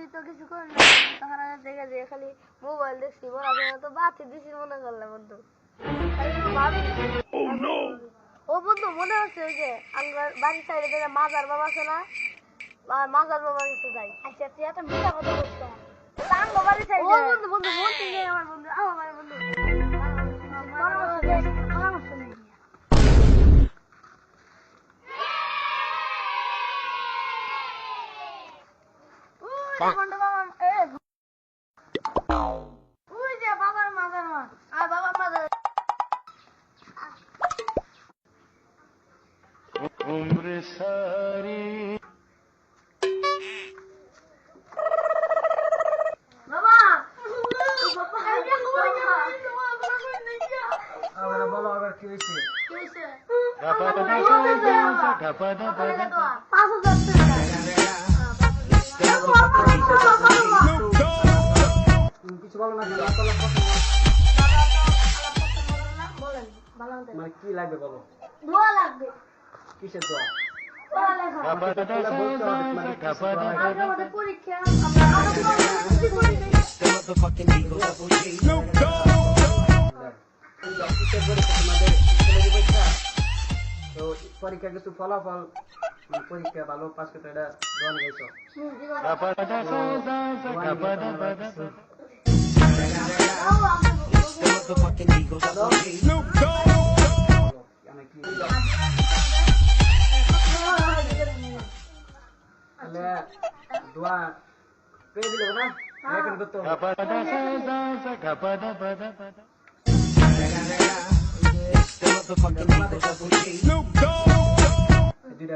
আমি তো কিছু করি না তখন আমি দেখে যে খালি মোবাইল দেখছি পড়াশোনা তো বাতি দিছি মনে করলাম বন্ধু। ভাবি ও বন্ধু মনে হচ্ছে ওই যে আমার বাড়ির সাইডে যে মাজার বাবা আছে না মাজার বাবার কাছে যাই। আচ্ছা তুই একটা মিথ্যা কথা সাইডে ও বন্ধু বন্ধু বলতে যাই আমার বন্ধু আমার বন্ধু পরামর্শ দে পরামর্শ নেই ওই বন্ধু বাবা এ ওই যে বাবার মাজার মা আর বাবার মাজার उम्र सारी বাবা বাবা আবার বলো আবার কি হয়েছে धपा धपा धपा धपा धपा পাঁচ তুমি কিছু কি লাগবে বলো দোয়া লাগবে পরীক্ষা তো পরীক্ষা কিছু ফলাফল Koike Balo pas kita pada pada. gaiso. Snoop Dogg. dua pedi lo na. Lekan gusto. Gapada sa sa gapada pada pada.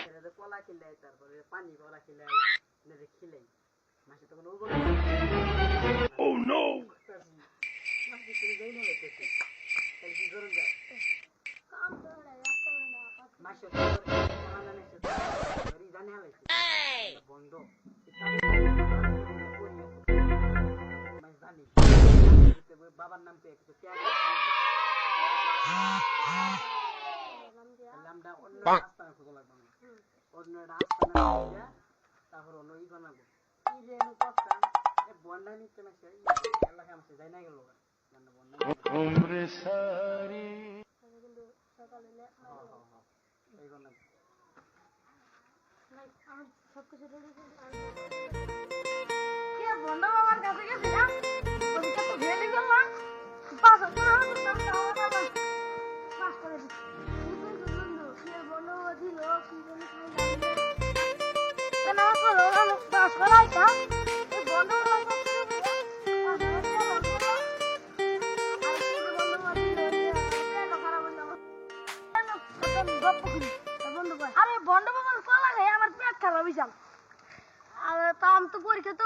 কলা খিলাই তারপরে পানি কলা খিলাই না যে খিলাই। মাসে তখন ওগুলো Oh no! মাসে তুমি যাই না দেখতেছি তাহলে কি করুন রাস্তা নাই, মাসে জানে হালাইছে বন্ধ। জানি। বাবার নাম পেয়ে দিয়া। নামটা অন্য রাস্তায় খোঁজা লাগবে না অন্য রাস্তা না তারপর অন্য ই বানাবো। কি যে আমি করতাম এ বন্ডা নিচ্ছে না সে বন্ধ বাবার আরে আমার পেট খারাপ বিশাল তা তো তো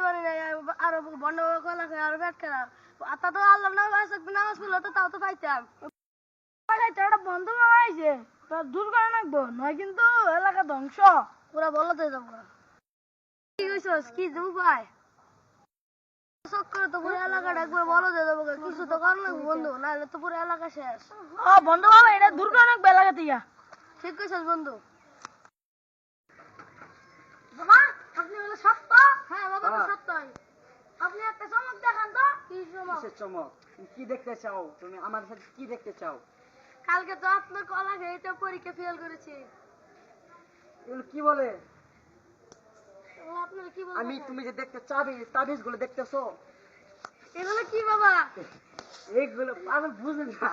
পারি না তা তো আল্লাহ নামাজ পড়লে তো তাও তো বন্ধ বাবা আইছে তার দূর করে রাখব কিন্তু এলাকা ধ্বংস পুরা বলতে যাব। কি কইছস, কি দেবো ভাই চক্করে তো পুরো এলাকাটা একবার বলো দিয়ে দেবো কিছু তো কর লাগবো বন্ধু নাহলে তো পুরো এলাকা শেষ। ও বন্ধু বাবা এটা দূর করে এলাকা থেকে ঠিক কইছস বন্ধু। বাবা আপনি হলো সত্য? হ্যাঁ বাবা তো। সত্যই। আপনি একটা চমক দেখান তো। কি চমক? কি দেখতে চাও? তুমি আমার সাথে কি দেখতে চাও? কালকে তো আপনার কলা খেয়ে পরীক্ষা ফেল করেছি। এগুলো কি বলে এগুলো আপনারা কি বলবেন আমি তুমি যে দেখতে চাবি তাবিজগুলো দেখতেছো? এগুলো কি বাবা? এইগুলো আমি বুঝি না।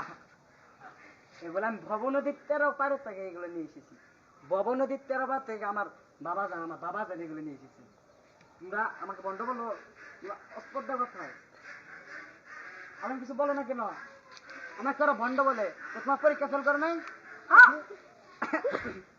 এগুলো আমি ভব নদীর তেরো পারে থেকে এগুলো নিয়ে এসেছি। ভব নদীর তেরো পার থেকে আমার বাবা জান আমার বাবা জান এগুলো নিয়ে এসেছি। তোমরা আমাকে বন্ধ বলো অস্পর্ধা কোথায়? আমি কিছু বলো না কেন? আমাকে ভণ্ড বলে। তোমার পরীক্ষা ফেল করে নাই?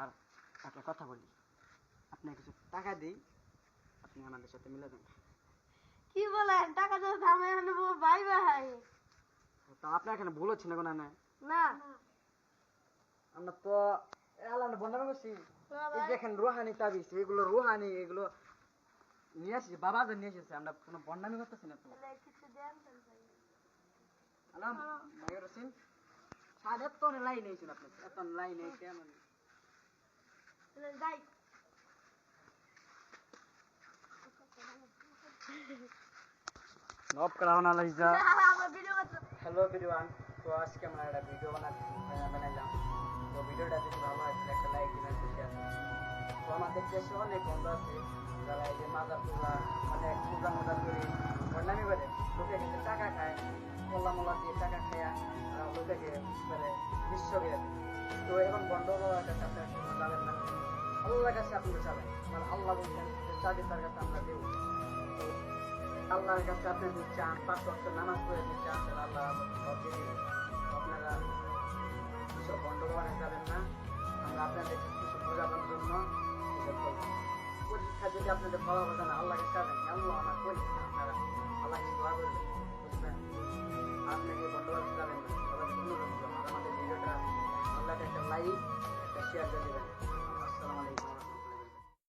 স্যার একটা কথা বলি। আপনার কিছু টাকা দিই আপনি আমাদের সাথে মিলে দেন কি বলেন? টাকা যদি ধামে নেব ভাই ভাই। তো আপনার এখানে ভুল হচ্ছে না কোনো না না। আমরা তো আল্লাহ বন্ধামি করছি। দেখেন রুহানি তাবিজ এগুলো রুহানি এগুলো নিয়ে আসছি বাবা যে নিয়ে এসেছে আমরা কোনো বন্ডামি করতেছি না তো। আলাম ভাইয়ের হোসেন সাড়ে এত লাইন এইছিল আপনি এত লাইন তাহলে যাই নব করা না লাইজা আমার ভিডিও করতে হ্যালো ভিডিওয়ান তো আজকে আমরা একটা ভিডিও বানাচ্ছি বানাইলাম তো ভিডিওটা যদি ভালো হয় তাহলে একটা লাইক দিবেন শেয়ার তো আমাদের দেশে অনেক বন্ধু আছে যারা এই যে মাজার টুলা অনেক পূজা মোজা করে বন্ডামি করে লোকে কিন্তু টাকা খায় মোল্লা মোল্লা দিয়ে টাকা খায়া মানে বিশ্ব করে দেয়। তো এখন বন্ধ হওয়ার আপনারা কোনো যাবেন না আল্লাহর কাছে আপনারা যাবেন। মানে আল্লাহ বলছেন চাবি তার কাছে আমরা দেবো। আল্লাহর কাছে আপনি যদি চান, পাঁচ ওয়াক্ত নামাজ পড়ে যদি চান, তাহলে আল্লাহ আপনারা এসব বন্ধবানে যাবেন না। আমরা আপনাদের কিছু বোঝানোর জন্য পরীক্ষা যদি আপনাদের ফলা বোঝা না আল্লাহকে চাবেন আল্লাহ আমার পরীক্ষা আপনারা আল্লাহকে দোয়া করবেন, বুঝলেন? আপনাকে বন্ধবানে যাবেন না। সবাই আমাদের ভিডিওটা আল্লাহকে একটা লাইক একটা শেয়ার করে দেবেন। Assalamualaikum.